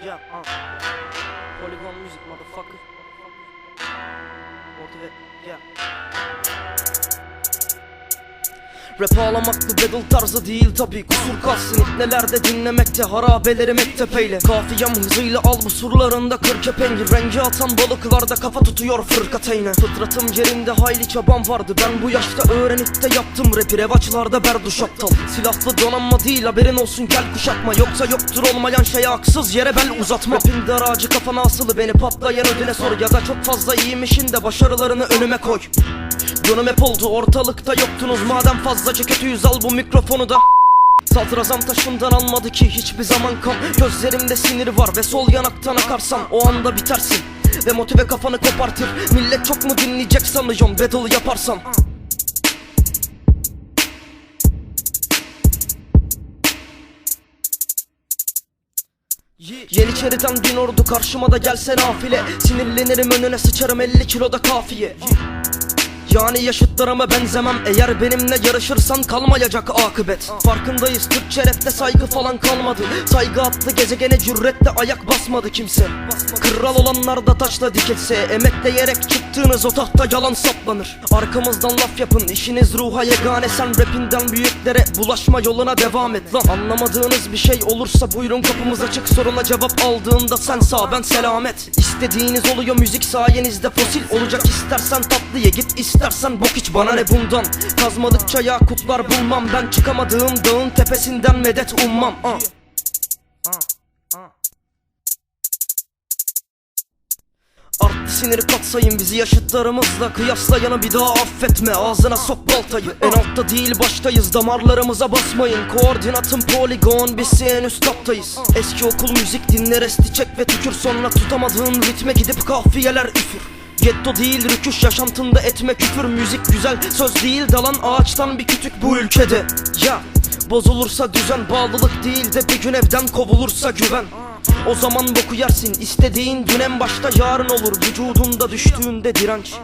Yeah, uh. Polygon music, motherfucker. Motive, yeah. Rap ağlamaklı battle tarzı değil tabi Kusur kalsın nelerde dinlemekte Harabeleri mektepeyle Kafiyem hızıyla al bu surlarında kır kepengi. Rengi atan balıklarda kafa tutuyor fırkateyne Fıtratım yerinde hayli çabam vardı. Ben bu yaşta öğrenip de yaptım rapi. Revaçlarda berduş aptal. Silahlı donanma değil haberin olsun gel kuşatma. Yoksa yoktur olmayan şeye haksız yere bel uzatma. Rapin daracı kafana asılı beni patlayan ödüne sor. Ya da çok fazla iyiymişin de başarılarını önüme koy Dönüm hep oldu ortalıkta yoktunuz. Madem fazlaca kötüyüz al bu mikrofonu da. Sadrazam taşımdan almadı ki hiçbir zaman kan. Gözlerimde sinir var ve sol yanaktan akarsan O anda bitersin. Ve motive kafanı kopartır. Millet çok mu dinleyecek sanıyorum battle yaparsam. Yeniçeriden bin ordu karşıma da gelse nafile. Sinirlenirim önüne sıçarım 50 kiloda kafiye yani yaşıtlarıma benzemem. Eğer benimle yarışırsan kalmayacak akıbet. Farkındayız Türkçe rapte saygı falan kalmadı. Saygı attı gezegene cüretle ayak basmadı kimse. Kral olanlar da taşla dikilse Emekleyerek çıktığınız o tahta yalan saplanır. Arkamızdan laf yapın işiniz ruha yegane. Sen rapinden büyüklere bulaşma yoluna devam et lan. Anlamadığınız bir şey olursa buyurun kapımız açık. Soruna cevap aldığında sen sağ ben selamet. İstediğiniz oluyor müzik sayenizde fosil olacak. İstersen tatlı ye git istersen bok iç bana ne bundan. Kazmadıkça yakutlar bulmam. Ben çıkamadığım dağın tepesinden medet ummam. Ah. Arttı siniri katsayın bizi yaşıtlarımızla. Kıyaslayanı bir daha affetme. Ağzına sok baltayı. En altta değil baştayız. Damarlarımıza basmayın. Koordinatım poligon. Biz en üst kattayız. Eski okul müzik dinle resti çek ve tükür. Sonra tutamadığın ritme gidip kafiyeler üfür Getto değil rüküş yaşantında etme küfür. Müzik güzel söz değil dalan ağaçtan bir kütük bu ülkede. Ya bozulursa düzen bağlılık değil de bir gün evden kovulursa güven. O zaman boku yersin istediğin dün en başta yarın olur. Vücudunda düştüğünde direnç